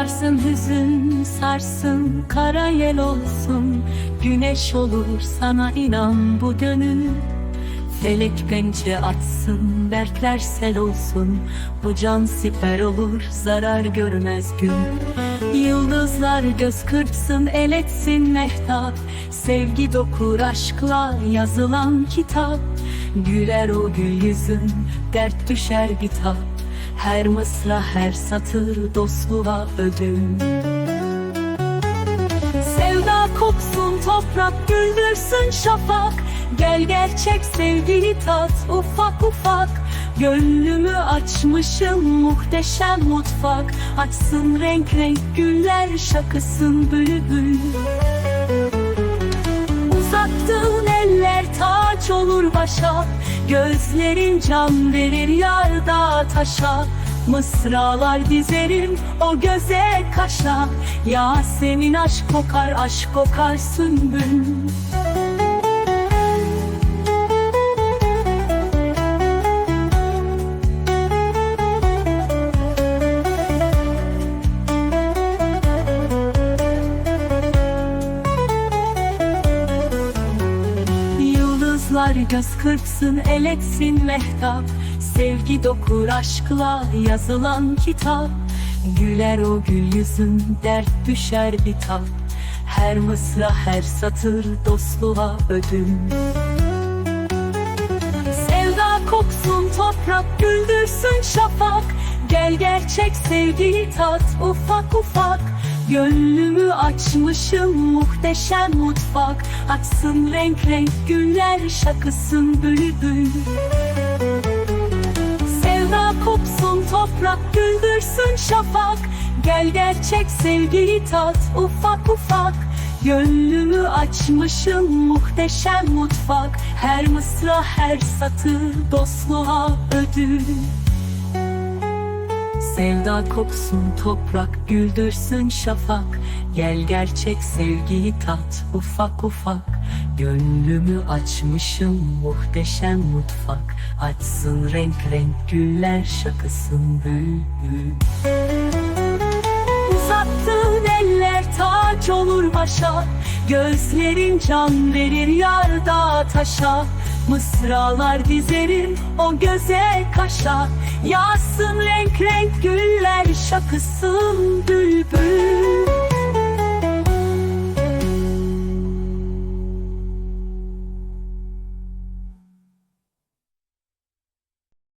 Varsın hüzün sarsın kara yel olsun. Güneş olur sana inan bu gönül. Felek pençe atsın dertler sel olsun. Bu can siper olur zarar görmez gün. Yıldızlar göz kırpsın el etsin mehtap. Sevgi dokur aşkla yazılan kitap. Güler o gül yüzün dert düşer bitap Her mısra her satır dostluğa ödül Sevda koksun toprak güldürsün şafak. Gel gerçek sevgili tat ufak ufak. Gönlümü açmışım muhteşem mutfak. Açsın renk renk güller şakısın bülbül. Uzattığın eller taç olur başa. Gözlerin can verir yarda taşa Mısralar dizerim o göze kaşa. Yasemin aşk kokar aşk kokar sümbül. Yıldızlar göz kırpsın el etsin mehtap Sevgi dokur aşkla yazılan kitap. Güler o gül yüzün dert düşer bitap Her mısra her satır dostluğa ödül. Sevda koksun toprak güldürsün şafak. Gel gerçek sevgili tat ufak ufak. Gönlümü açmışım muhteşem mutfak. Açsın renk renk güller şakısın bülbül toprak güldürsün şafak. Gel gerçek sevgili tat. Ufak ufak Gönlümü açmışım muhteşem mutfak. Her mısra her satır dostluğa ödül. Sevda koksun toprak güldürsün şafak. Gel gerçek sevgiyi tat. Ufak ufak Gönlümü açmışım muhteşem mutfak. Açsın renk renk güller şakısın bülbül Uzattığın eller taç olur başa. Gözlerin can verir yarda taşa. Mısralar dizerim o göze kaşa. Yağsın renk renk güller şakısın bülbül